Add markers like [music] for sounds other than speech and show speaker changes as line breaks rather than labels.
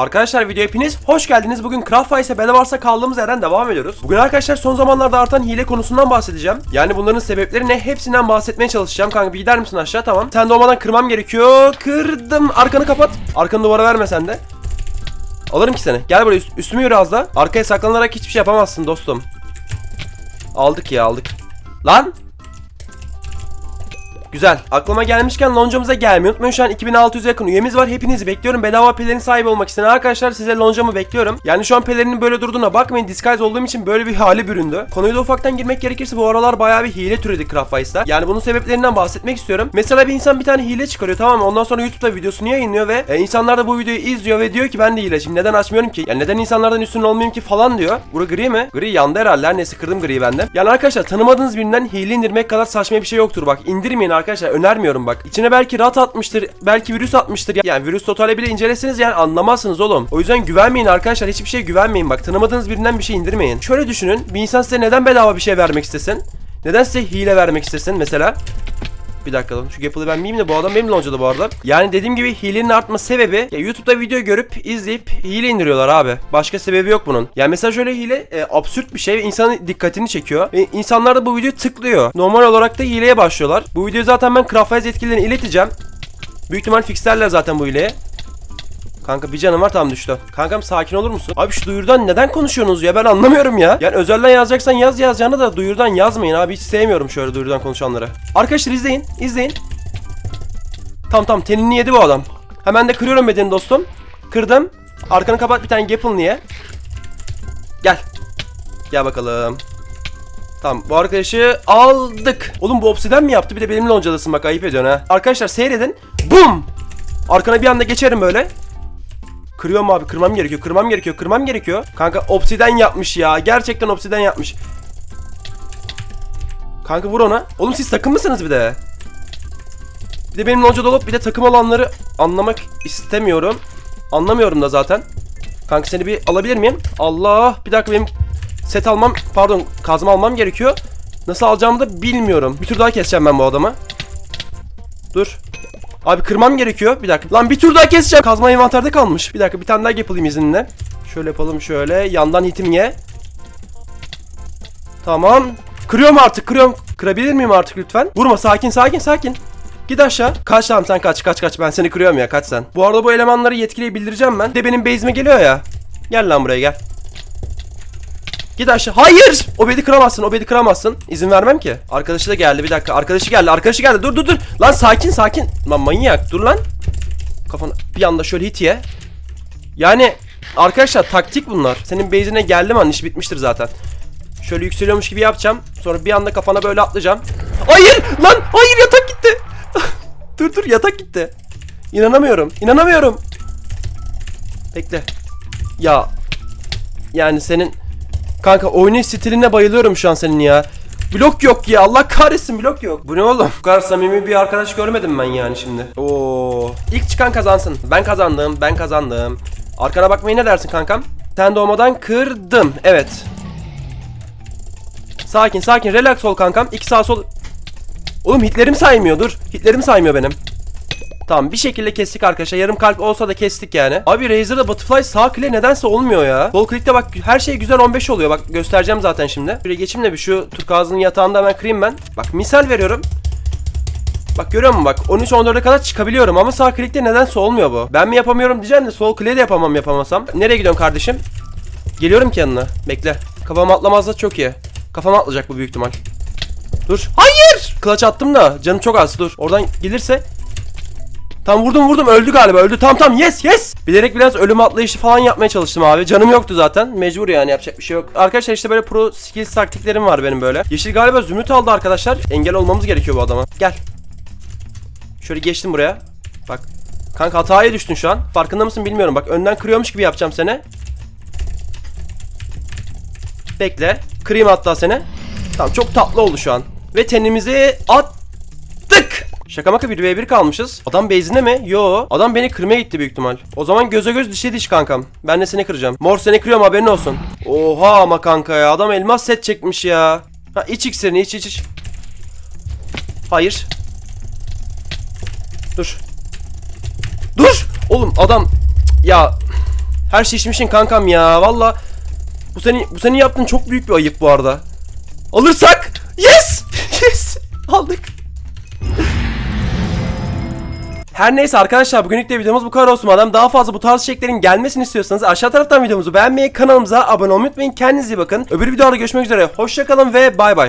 Arkadaşlar video hepiniz hoş geldiniz. Bugün Craft Vice'e Bedwars'a kaldığımız yerden devam ediyoruz. Bugün arkadaşlar son zamanlarda artan hile konusundan bahsedeceğim. Yani bunların sebepleri ne hepsinden bahsetmeye çalışacağım. Kanka bir gider misin aşağı tamam. Sen doğmadan kırmam gerekiyor. Kırdım. Arkanı kapat. Arkanı duvara verme sen de. Alırım ki seni. Gel buraya üst- üstüme yürü az da. Arkaya saklanarak hiçbir şey yapamazsın dostum. Aldık ya aldık. Lan! Güzel. Aklıma gelmişken loncamıza gelmeyi unutmayın. Şu an 2600 yakın üyemiz var. Hepinizi bekliyorum. Bedava pelerin sahibi olmak isteyen arkadaşlar size loncamı bekliyorum. Yani şu an pelerinin böyle durduğuna bakmayın. Disguise olduğum için böyle bir hali büründü. Konuyu da ufaktan girmek gerekirse bu aralar bayağı bir hile türedi Craftwise'da. Yani bunun sebeplerinden bahsetmek istiyorum. Mesela bir insan bir tane hile çıkarıyor tamam mı? Ondan sonra YouTube'da videosunu yayınlıyor ve e, insanlar da bu videoyu izliyor ve diyor ki ben de hileciyim. Neden açmıyorum ki? Yani neden insanlardan üstün olmayayım ki falan diyor. Bura gri mi? Gri yandı herhalde. Her neyse kırdım griyi ben de. Yani arkadaşlar tanımadığınız birinden hile indirmek kadar saçma bir şey yoktur. Bak indirmeyin. Önermiyorum bak. İçine belki rat atmıştır. Belki virüs atmıştır. Yani virüs totali bile inceleseniz yani anlamazsınız oğlum. O yüzden güvenmeyin arkadaşlar. Hiçbir şeye güvenmeyin. Bak tanımadığınız birinden bir şey indirmeyin. Şöyle düşünün. Bir insan size neden bedava bir şey vermek istesin? Neden size hile vermek istesin mesela? Bir dakika lan şu Gapple'ı ben miyim de bu adam benim loncada bu arada. Yani dediğim gibi hilenin artma sebebi ya YouTube'da video görüp izleyip hile indiriyorlar abi. Başka sebebi yok bunun. Yani mesela şöyle hile e, absürt bir şey ve insanın dikkatini çekiyor. Ve insanlar da bu videoyu tıklıyor. Normal olarak da hileye başlıyorlar. Bu videoyu zaten ben Craftwise yetkililerine ileteceğim. Büyük ihtimal fixlerler zaten bu hileye. Kanka bir canım var tam düştü. Kankam sakin olur musun? Abi şu duyurudan neden konuşuyorsunuz ya ben anlamıyorum ya. Yani özelden yazacaksan yaz yazacağını da duyurudan yazmayın abi hiç sevmiyorum şöyle duyurudan konuşanları. Arkadaşlar izleyin izleyin. Tam tam tenini yedi bu adam. Hemen de kırıyorum bedeni dostum. Kırdım. Arkanı kapat bir tane Gapple niye? Gel. Gel bakalım. Tamam bu arkadaşı aldık. Oğlum bu obsiden mi yaptı? Bir de benimle loncadasın bak ayıp ediyorsun ha. Arkadaşlar seyredin. Bum! Arkana bir anda geçerim böyle. Kırıyorum abi kırmam gerekiyor kırmam gerekiyor kırmam gerekiyor. Kanka obsiden yapmış ya gerçekten obsiden yapmış. Kanka vur ona. Oğlum siz takım mısınız bir de? Bir de benim lonca dolup bir de takım olanları anlamak istemiyorum. Anlamıyorum da zaten. Kanka seni bir alabilir miyim? Allah bir dakika benim set almam pardon kazma almam gerekiyor. Nasıl alacağımı da bilmiyorum. Bir tur daha keseceğim ben bu adamı. Dur. Abi kırmam gerekiyor. Bir dakika. Lan bir tur daha keseceğim. Kazma envanterde kalmış. Bir dakika bir tane daha yapayım izninle. Şöyle yapalım şöyle. Yandan hitim ye. Tamam. Kırıyorum artık kırıyorum. Kırabilir miyim artık lütfen? Vurma sakin sakin sakin. Git aşağı. Kaç tamam sen kaç kaç kaç. Ben seni kırıyorum ya kaç sen. Bu arada bu elemanları yetkiliye bildireceğim ben. De benim base'ime geliyor ya. Gel lan buraya gel. Git aşağı. Hayır! O bedi kıramazsın. O bedi kıramazsın. İzin vermem ki. Arkadaşı da geldi. Bir dakika. Arkadaşı geldi. Arkadaşı geldi. Dur dur dur. Lan sakin sakin. Lan manyak. Dur lan. Kafana bir anda şöyle hit ye. Yani arkadaşlar taktik bunlar. Senin base'ine geldim an iş bitmiştir zaten. Şöyle yükseliyormuş gibi yapacağım. Sonra bir anda kafana böyle atlayacağım. Hayır! Lan! Hayır yatak gitti. [laughs] dur dur yatak gitti. İnanamıyorum. İnanamıyorum. Bekle. Ya yani senin Kanka oyunun stiline bayılıyorum şu an senin ya. Blok yok ya Allah kahretsin blok yok. Bu ne oğlum? Bu kadar samimi bir arkadaş görmedim ben yani şimdi. Oo. İlk çıkan kazansın. Ben kazandım. Ben kazandım. Arkana bakmayı ne dersin kankam? Sen doğmadan kırdım. Evet. Sakin sakin relax ol kankam. İki sağ sol. Oğlum hitlerim saymıyor dur. Hitlerim saymıyor benim. Tamam bir şekilde kestik arkadaşlar. Yarım kalp olsa da kestik yani. Abi Razer'da Butterfly sağ kile nedense olmuyor ya. Sol klikte bak her şey güzel 15 oluyor. Bak göstereceğim zaten şimdi. Şuraya geçeyim de bir şu turkuazın yatağında hemen kırayım ben. Bak misal veriyorum. Bak görüyor musun bak 13-14'e kadar çıkabiliyorum ama sağ klikte nedense olmuyor bu. Ben mi yapamıyorum diyeceğim de sol kliğe yapamam yapamasam. Nereye gidiyorsun kardeşim? Geliyorum ki yanına. Bekle. Kafam atlamazsa çok iyi. Kafam atlayacak bu büyük ihtimal. Dur. Hayır! Clutch attım da canım çok az dur. Oradan gelirse Tam vurdum vurdum öldü galiba öldü. Tam tam yes yes. Bilerek biraz ölüm atlayışı falan yapmaya çalıştım abi. Canım yoktu zaten. Mecbur yani yapacak bir şey yok. Arkadaşlar işte böyle pro skills taktiklerim var benim böyle. Yeşil galiba zümrüt aldı arkadaşlar. Engel olmamız gerekiyor bu adama. Gel. Şöyle geçtim buraya. Bak. Kanka hataya düştün şu an. Farkında mısın bilmiyorum. Bak önden kırıyormuş gibi yapacağım seni. Bekle. Kırayım hatta seni. Tamam çok tatlı oldu şu an. Ve tenimizi attık. Şaka maka 1v1 kalmışız. Adam base'ine mi? Yo. Adam beni kırmaya gitti büyük ihtimal. O zaman göze göz dişe diş kankam. Ben de seni kıracağım. Mor seni kırıyorum haberin olsun. Oha ama kanka ya. Adam elmas set çekmiş ya. Ha iç iksirini iç iç iç. Hayır. Dur. Dur. Oğlum adam ya Her şişmişin kankam ya valla. Bu senin, bu senin yaptığın çok büyük bir ayıp bu arada. Alırsak. Yes! [laughs] Yes! Aldık. Her neyse arkadaşlar bugünlük de videomuz bu kadar olsun. Madem daha fazla bu tarz içeriklerin gelmesini istiyorsanız aşağı taraftan videomuzu beğenmeyi, kanalımıza abone olmayı unutmayın. Kendinize iyi bakın. Öbür videoda görüşmek üzere. Hoşçakalın ve bay bay.